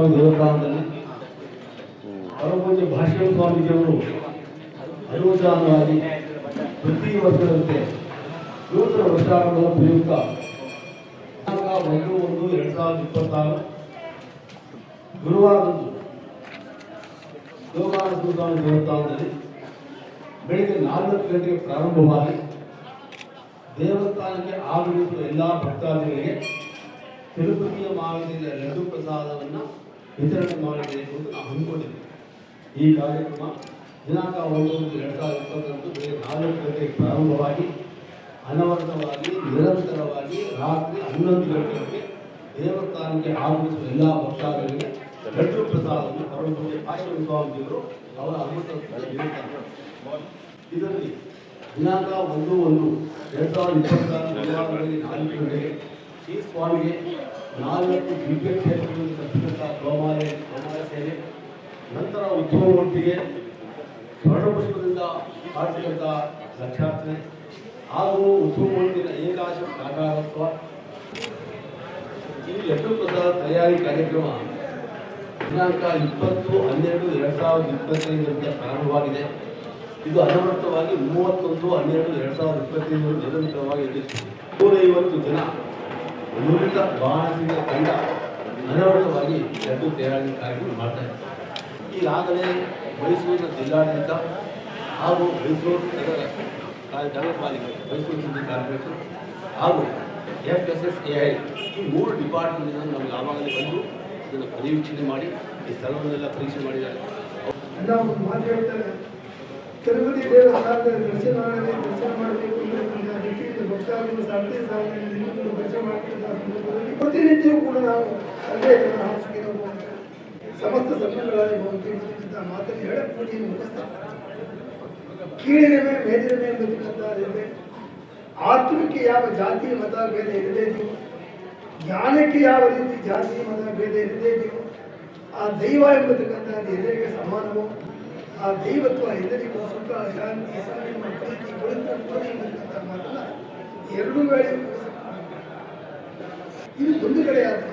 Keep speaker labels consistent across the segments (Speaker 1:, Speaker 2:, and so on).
Speaker 1: ಸ್ವಾಮಿ ದೇವಸ್ಥಾನದಲ್ಲಿ ಪರಮಪೂಜ್ಯ ಭಾಷ್ಯ ಸ್ವಾಮೀಜಿಯವರು ಅನುದಾನವಾಗಿ ಪ್ರತಿ ವರ್ಷದಂತೆ ನೂತನ ವರ್ಷಾರಂಭದ ಪ್ರಯುಕ್ತ ಒಂದು ಒಂದು ಎರಡ್ ಸಾವಿರದ ಇಪ್ಪತ್ತಾರು ಗುರುವಾರದಂದು ಯೋಗಾನಂದ ದೇವಸ್ಥಾನದಲ್ಲಿ ಬೆಳಿಗ್ಗೆ ನಾಲ್ಕು ಗಂಟೆಗೆ ಪ್ರಾರಂಭವಾಗಿ ದೇವಸ್ಥಾನಕ್ಕೆ ಆಗಮಿಸುವ ಎಲ್ಲ ಭಕ್ತಾದಿಗಳಿಗೆ ತಿರುಪತಿಯ ಮಾರ್ಗದಿಂದ ಲಡ್ಡು ಪ್ರಸಾದವನ್ನು ವಿತರಣೆ ಮಾಡಿದೆ ಎಂಬುದು ನಾವು ಹಮ್ಮಿಕೊಂಡಿದ್ದೇವೆ ಈ ಕಾರ್ಯಕ್ರಮ ದಿನಾಂಕ ಒಂದು ಎರಡ್ ಸಾವಿರದ ಇಪ್ಪತ್ತರಂದು ಬೆಳಗ್ಗೆ ನಾಲ್ಕು ಗಂಟೆಗೆ ಪ್ರಾರಂಭವಾಗಿ ಅನವರತವಾಗಿ, ನಿರಂತರವಾಗಿ ರಾತ್ರಿ ಹನ್ನೊಂದು ಗಂಟೆಗೆ ದೇವಸ್ಥಾನಕ್ಕೆ ಆಗಮಿಸುವ ಎಲ್ಲ ಭಕ್ತಾದಿಗಳಿಗೆ ಲಡ್ಡು ಪ್ರಸಾದವನ್ನು ಪರಮಪೂಜ್ಯ ಆಶ್ರಮ ಸ್ವಾಮೀಜಿಯವರು ಅವರ ಅಮೃತ ಇದರಲ್ಲಿ ದಿನಾಂಕ ಒಂದು ಒಂದು ಎರಡು ಸಾವಿರದ ಇಪ್ಪತ್ತಾರು ನಾಲ್ಕು ಗಂಟೆಗೆ ಈ ಸ್ವಾಮಿಗೆ ನಾಲ್ಕು ದಿವ್ಯ ಕ್ಷೇತ್ರಗಳಲ್ಲಿ ಕಲ್ಪಿಸಿದ ಗೋಮಾಲೆ ಗೋಮಾಲೆ ಸೇವೆ ನಂತರ ಉತ್ಸವ ಮೂರ್ತಿಗೆ ಸ್ವರ್ಣಪುಷ್ಪದಿಂದ ಕಾಡಿಸಿದಂಥ ಲಕ್ಷಾರ್ಚನೆ. ಹಾಗೂ ಉತ್ಸವ ಮೂರ್ತಿಯ ಏಕಾಶ ಸಾಕಾರತ್ವ ಈ ಲಡ್ಡು ಪ್ರಸಾದ ತಯಾರಿ ಕಾರ್ಯಕ್ರಮ ದಿನಾಂಕ ಇಪ್ಪತ್ತು, ಹನ್ನೆರಡು, ಎರಡು ಸಾವಿರದ ಇಪ್ಪತ್ತೈದರಿಂದ ಪ್ರಾರಂಭವಾಗಿದೆ. ಇದು ಅನವರ್ತವಾಗಿ ಮೂವತ್ತೊಂದು, ಹನ್ನೆರಡು, ಎರಡು ಸಾವಿರದ ಇಪ್ಪತ್ತೈದು ನಿರಂತರವಾಗಿ ನೂರೈವತ್ತು ಜನ ನುರಿತ ಭಾರತೀಯ ತಂಡ ಅನವರ್ತವಾಗಿ ಲಡ್ಡು ತಯಾರಿ ಕಾರ್ಯಕ್ರಮ ಇದೆ ಈಗಾಗಲೇ ಮೈಸೂರಿನ ಜಿಲ್ಲಾಡಳಿತ ಹಾಗೂ ಮೈಸೂರು ನಗರ ಕಾ- ನಗರ ಪಾಲಿಕೆ, ಮೈಸೂರು ಸಿಟಿ ಕಾರ್ಪೊರೇಷನ್ ಹಾಗೂ F S S A I ಈ ಮೂರು ಡಿಪಾರ್ಟ್ಮೆಂಟ್ ನಮಗೆ ಆವಾಗಲೇ ಬಂದು ಇದನ್ನು ಪರಿವೀಕ್ಷಣೆ ಮಾಡಿ, ಈ ಸ್ಥಳವನ್ನೆಲ್ಲ ಪರೀಕ್ಷೆ ಮಾಡಿದ್ದಾರೆ
Speaker 2: ಎಲ್ಲ ಒಂದು ಮಾತು ಹೇಳ್ತಾರೆ ತಿರುಪತಿ ದೇವಸ್ಥಾನದ ದರ್ಶನ ಮಾಡಬೇಕು ದರ್ಶನ ಮಾಡಬೇಕು ಭಕ್ತಾದಿ ಭಕ್ತಾದಿಗಳು ಸಾಧ್ಯ ಸಾಧನೆ ದರ್ಶನ ಮಾಡ್ತಿದ್ದ ಸಂದರ್ಭದಲ್ಲಿ ಪ್ರತಿನಿತ್ಯವೂ ಕೂಡ ನಾವು ಅಲ್ಲೇ ಹಾಸಿಗೆ ಸಮಸ್ತ ಸಂಘಗಳಾಗಿ ಹೋಗ್ತಿರ್ತಕ್ಕಂಥ ಮಾತನ್ನು ಹೇಳ ಪೂಜೆಯನ್ನು ಮುಗಿಸ್ತಾರೆ ಕೀಳಿನಮೆ ಮೇದಿನಮೆ ಎಂಬತಕ್ಕಂಥದ್ದಿದೆ ಆತ್ಮಕ್ಕೆ ಯಾವ ಜಾತಿ ಮತ ಭೇದ ಇರದೇ ನೀವು ಜ್ಞಾನಕ್ಕೆ ಯಾವ ರೀತಿ ಜಾತಿ ಮತ ಭೇದ ಇರದೇ ನೀವು ಆ ದೈವ ಎಂಬತಕ್ಕಂಥದ್ದು ಎಲ್ಲರಿಗೆ ಸಮಾನವೋ? ಆ ದೈವತ್ವ ಎಲ್ಲರಿಗೂ ಸುಖ ಶಾಂತಿ ಸಂಯಮ ಪ್ರೀತಿ ಗುರುತ ಕೊಡಿ ಎಂಬತಕ್ಕಂಥ ಮಾತನ್ನ ಎರಡು ವೇಳೆ ಇದು ಒಂದು ಕಡೆ ಆದ್ರೆ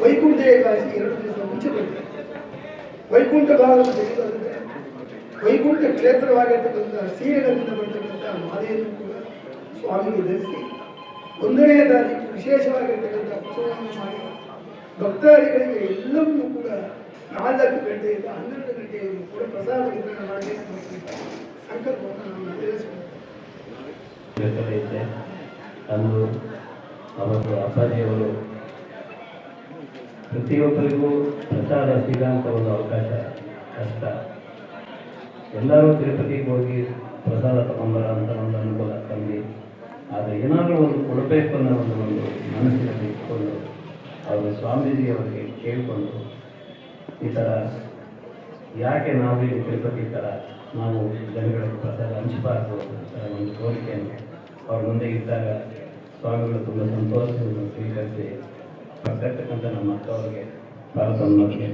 Speaker 2: ವೈಕುಂಠ ಏಕಾದಶಿ ಎರಡು ದಿವಸ ಮುಂಚೆ ಬರ್ತದೆ ವೈಕುಂಠ ಭಾಗವನ್ನು ತೆಗೆದುಕೊಂಡ್ರೆ ವೈಕುಂಠ ಕ್ಷೇತ್ರವಾಗಿರ್ತಕ್ಕಂಥ ಶ್ರೀನಗರದಿಂದ ಬರ್ತಕ್ಕಂಥ ಮಾಲೆಯನ್ನು ಕೂಡ ಸ್ವಾಮಿಗೆ ಧರಿಸಿ ಒಂದನೇ ತಾರೀಕು ವಿಶೇಷವಾಗಿರ್ತಕ್ಕಂಥ ಉತ್ಸವವನ್ನು ಮಾಡಿ ಭಕ್ತಾದಿಗಳಿಗೆ ಎಲ್ಲವನ್ನೂ ಕೂಡ ನಾಲ್ಕು ಗಂಟೆಯಿಂದ ಹನ್ನೆರಡು
Speaker 3: ಬೇಕಾಗೈತೆ ಅಂದು ಅವರು ಅಪ್ಪಾಜಿಯವರು ಪ್ರತಿಯೊಬ್ಬರಿಗೂ ಪ್ರಸಾದ ಸಿಗೋಂಥ ಒಂದು ಅವಕಾಶ, ಕಷ್ಟ. ಎಲ್ಲರೂ ತಿರುಪತಿಗೆ ಹೋಗಿ ಪ್ರಸಾದ ತಗೊಂಬರ ಅಂತ ಒಂದು ಅನುಕೂಲ ಕಮ್ಮಿ ಆದರೆ ಏನಾದರೂ ಒಂದು ಕೊಡಬೇಕು ಅನ್ನೋ ಒಂದು ಒಂದು ಮನಸ್ಸಿನಲ್ಲಿ ಇಟ್ಕೊಂಡು ಅವರು ಸ್ವಾಮೀಜಿಯವರಿಗೆ ಕೇಳಿಕೊಂಡು ಈ ಥರ ಯಾಕೆ ನಾವು ಇಲ್ಲಿ ತಿರುಪತಿ ಥರ ನಾವು ಜನಗಳ ಪ್ರಸಾದ ಹಂಚಬಾರ್ದು ಅಂತ ಒಂದು ಕೋರಿಕೆಯನ್ನು ಅವ್ರ ಮುಂದೆ ಇದ್ದಾಗ ಸ್ವಾಮಿಗಳು ತುಂಬ ಸಂತೋಷವನ್ನು ಸ್ವೀಕರಿಸಿ ಪಕ್ಕಿರ್ತಕ್ಕಂಥ ನಮ್ಮ ಅಕ್ಕ ಅವ್ರಿಗೆ ಪಾಲ್ಗೊಳ್ಳೋಕ್ಕೆ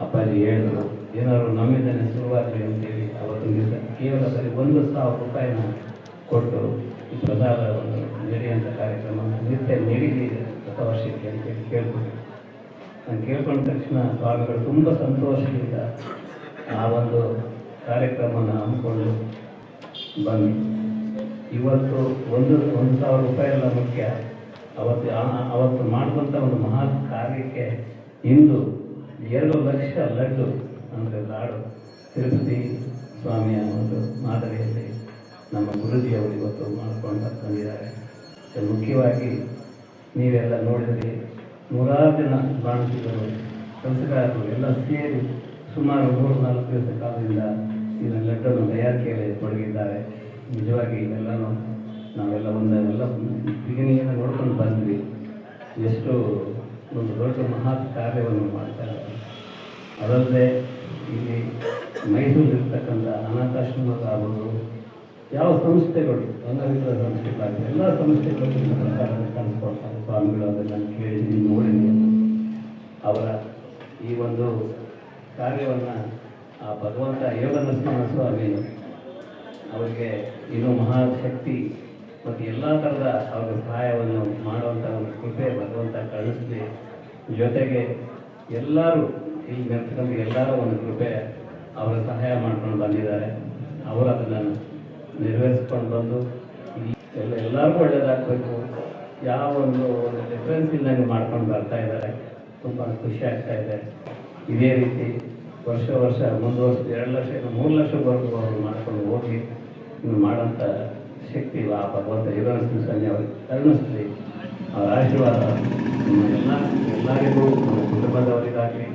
Speaker 3: ಅಪ್ಪಾಜಿ ಹೇಳಿದ್ರು, ಏನಾದ್ರು ನಮ್ಮಿಂದನೇ ಶುರುವಾಗಲಿ ಅಂತೇಳಿ ಅವತ್ತು ದಿವಸ ಕೇವಲ ಸರಿ ಒಂದು ಸಾವಿರ ರೂಪಾಯಿನ ಕೊಟ್ಟು ಈ ಪ್ರಸಾದವನ್ನು ನಡೆಯುವಂಥ ಕಾರ್ಯಕ್ರಮ ನಿತ್ಯ ನಡೀಲಿ ಹೊಸ ವರ್ಷಕ್ಕೆ ಅಂತೇಳಿ ಕೇಳ್ಕೊಂಡು ನಾನು ಕೇಳ್ಕೊಂಡ ತಕ್ಷಣ ಸ್ವಾಮಿಗಳು ತುಂಬ ಸಂತೋಷದಿಂದ ಆ ಒಂದು ಕಾರ್ಯಕ್ರಮನ ಹಮ್ಮಿಕೊಂಡು ಬಂದು ಇವತ್ತು ಒಂದು ಒಂದು ಸಾವಿರ ರೂಪಾಯಿ ಎಲ್ಲ ಮುಖ್ಯ. ಅವತ್ತು ಅವತ್ತು ಮಾಡುವಂಥ ಒಂದು ಮಹಾ ಕಾರ್ಯಕ್ಕೆ ಇಂದು ಎರಡು ಲಕ್ಷ ಲಡ್ಡು ಅಂದರೆ ಲಾಡು. ತಿರುಪತಿ ಸ್ವಾಮಿಯ ಒಂದು ಮಾದರಿಯಲ್ಲಿ ನಮ್ಮ ಗುರುಜಿಯವರು ಇವತ್ತು ಮಾಡಿಕೊಂಡು ತಂದಿದ್ದಾರೆ. ಮುಖ್ಯವಾಗಿ ನೀವೆಲ್ಲ ನೋಡಿದ್ರಿ ನೂರಾರು ಜನ ಬಾಣಸಿಗರು ಕೆಲಸಗಾರರು ಎಲ್ಲ ಸೇರಿ ಸುಮಾರು ಮೂರು ನಾಲ್ಕು ದಿವಸ ಕಾಲದಿಂದ ಇದನ್ನ ಲೆಟರ್ನ ತಯಾರಿಕೆಯಲ್ಲಿ ತೊಡಗಿದ್ದಾರೆ. ನಿಜವಾಗಿ ಇದೆಲ್ಲನೂ ನಾವೆಲ್ಲ ಒಂದೆಲ್ಲ ಬಿಗಿನಿಯನ್ನು ನೋಡ್ಕೊಂಡು ಬಂದ್ವಿ. ಎಷ್ಟು ಒಂದು ದೊಡ್ಡ ಮಹತ್ ಕಾರ್ಯವನ್ನು ಮಾಡ್ತಾರೆ ಅದಲ್ಲದೆ ಇಲ್ಲಿ ಮೈಸೂರಿರ್ತಕ್ಕಂಥ ಅನಾಥಾಶ್ರಮಗಳಾಗ್ಬೋದು ಯಾವ ಸಂಸ್ಥೆಗಳು ಅಂಗವಿಕಲ ಸಂಸ್ಥೆಗಳಾಗಿ, ಎಲ್ಲ ಸಂಸ್ಥೆಗಳು ಕಾಣಿಸ್ಕೊಳ್ತಾರೆ ಸ್ವಾಮಿಗಳು ಅದನ್ನು ಕೇಳಿದ್ದೀನಿ ನೋಡಿದ್ದೀನಿ ಅವರ ಈ ಒಂದು ಕಾರ್ಯವನ್ನು ಆ ಭಗವಂತ ಯೋಗ ನರಸಿಂಹ ಸ್ವಾಮಿ ಅವರಿಗೆ ಇನ್ನೂ ಮಹಾಶಕ್ತಿ ಮತ್ತು ಎಲ್ಲ ಥರದ ಅವ್ರ ಸಹಾಯವನ್ನು ಮಾಡುವಂಥ ಒಂದು ಕೃಪೆ ಭಗವಂತ ಕಳಿಸಲಿ. ಜೊತೆಗೆ ಎಲ್ಲರೂ ಇಲ್ಲಿ ನೆರ್ತಕ್ಕಂಥ ಎಲ್ಲರೂ ಒಂದು ಕೃಪೆ ಅವರ ಸಹಾಯ ಮಾಡ್ಕೊಂಡು ಬಂದಿದ್ದಾರೆ. ಅವರು ಅದನ್ನು ನೆರವೇರಿಸ್ಕೊಂಡು ಬಂದು ಎಲ್ಲ ಎಲ್ಲರಿಗೂ ಒಳ್ಳೇದಾಗಬೇಕು. ಯಾವ ಒಂದು ಡಿಫ್ರೆನ್ಸ್ ಇಲ್ಲದಂಗೆ ಮಾಡ್ಕೊಂಡು ಬರ್ತಾ ಇದ್ದಾರೆ. ತುಂಬ ಖುಷಿ ಆಗ್ತಾ ಇದೆ. ಇದೇ ರೀತಿ ವರ್ಷ ವರ್ಷ ವರ್ಷ ಎರಡು ಲಕ್ಷ ಮೂರು ಲಕ್ಷವರೆಗೂ ಅವರು ಮಾಡ್ಕೊಂಡು ಹೋಗಿ ಇನ್ನು ಮಾಡೋಂಥ ಶಕ್ತಿ ಆ ಭಗವಂತ ಇರೋಷ್ಟು ಸಂಜೆ ಅವ್ರಿಗೆ ಕರುಣಿಸ್ಲಿ. ಅವರ ಆಶೀರ್ವಾದ ಎಲ್ಲ, ಎಲ್ಲರಿಗೂ, ನಮ್ಮ ಕುಟುಂಬದವರಿಗಾಗಲಿ,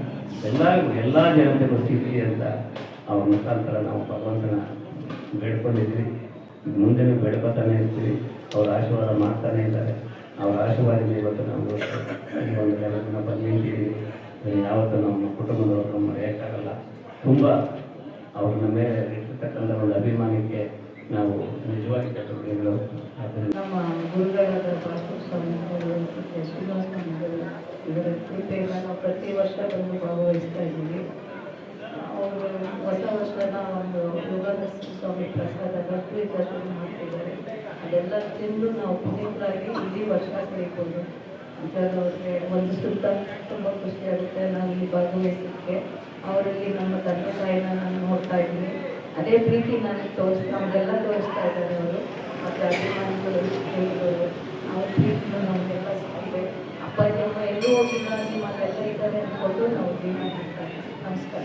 Speaker 3: ಎಲ್ಲರಿಗೂ, ಎಲ್ಲ ಜನತೆಗೂ ಸಿಗಲಿ ಅಂತ ಅವ್ರ ಮುಖಾಂತರ ನಾವು ಭಗವಂತನ ಬೇಡ್ಕೊಂಡಿದ್ವಿ ಮುಂದೆನೂ ಬೇಡ್ಕೊತಾನೆ ಇರ್ತೀವಿ ಅವ್ರ ಆಶೀರ್ವಾದ ಮಾಡ್ತಾನೆ ಇದ್ದಾರೆ. ಅವ್ರ ಆಶೀರ್ವಾದದಿಂದ ಇವತ್ತು ನಾವು ಈ ಒಂದು ಲೆವೆಲ್ನ ಬಂದು ನಿಂತಿದ್ದೀವಿ. ಇದನ್ನು ಯಾವತ್ತೂ ನಮ್ಮ ಕುಟುಂಬದವರು ಮರೆಯೋಕ್ಕಾಗಲ್ಲ. ತುಂಬ ಅವ್ರನ್ನ ಮೇಲೆ ಇರ್ತಕ್ಕಂಥ ಒಂದು ಅಭಿಮಾನಕ್ಕೆ ನಾವು ನಿಜವಾಗಿ ಚಟುವಟಿಕೆಗಳು
Speaker 4: ನಮ್ಮ ಗುರುಗಳಾದ ಕೃಪೆಯಿಂದ ನಾವು ಪ್ರತಿ ವರ್ಷ ಬಂದು ಭಾಗವಹಿಸ್ತಾ ಇದ್ದೀವಿ. ಹೊಸ ವರ್ಷದ ಒಂದು ಯೋಗಾನಂದ ಸ್ವಾಮಿ ಪ್ರಸಾದ ಭಕ್ತಿ ದರ್ಶನ ಮಾಡ್ತಿದ್ದಾರೆ. ಅದೆಲ್ಲ ತಿಂದು ನಾವು ಪುನೀತರಾಗಿ ಇಡೀ ವರ್ಷ ಕಳಿಬೋದು ಅವ್ರಿಗೆ ಒಂದು ಸುತ್ತ ತುಂಬ ಖುಷಿ ಆಗುತ್ತೆ. ನಾವು ಇಲ್ಲಿ ಭಾಗವಹಿಸಿದ್ದೆ ಅವರಲ್ಲಿ ನಮ್ಮ ತಂದೆ ತಾಯಿನ ನಾನು ನೋಡ್ತಾ ಇದ್ದೀನಿ. ಅದೇ ಪ್ರೀತಿ ನನಗೆ ತೋರಿಸ್ ನಮಗೆಲ್ಲ ತೋರಿಸ್ತಾ ಇದ್ದಾರೆ ಅವರು. ಮತ್ತು ಅಭಿಮಾನಿಗಳು ಸ್ನೇಹಿತರು ಅವ್ರ ಪ್ರೀತಿನ ನಮಗೆಲ್ಲ ಸಿಕ್ಕಿದೆ ಅಪ್ಪ ಅಮ್ಮ ಎಲ್ಲೂ ಹೋಗಿಲ್ಲ. ನಿಮ್ಮಲ್ಲೆಲ್ಲ ಇದ್ದಾರೆ ಅಂದ್ಕೊಂಡು ನಾವು ಮಾಡ್ತಾ ನಮಸ್ಕಾರ.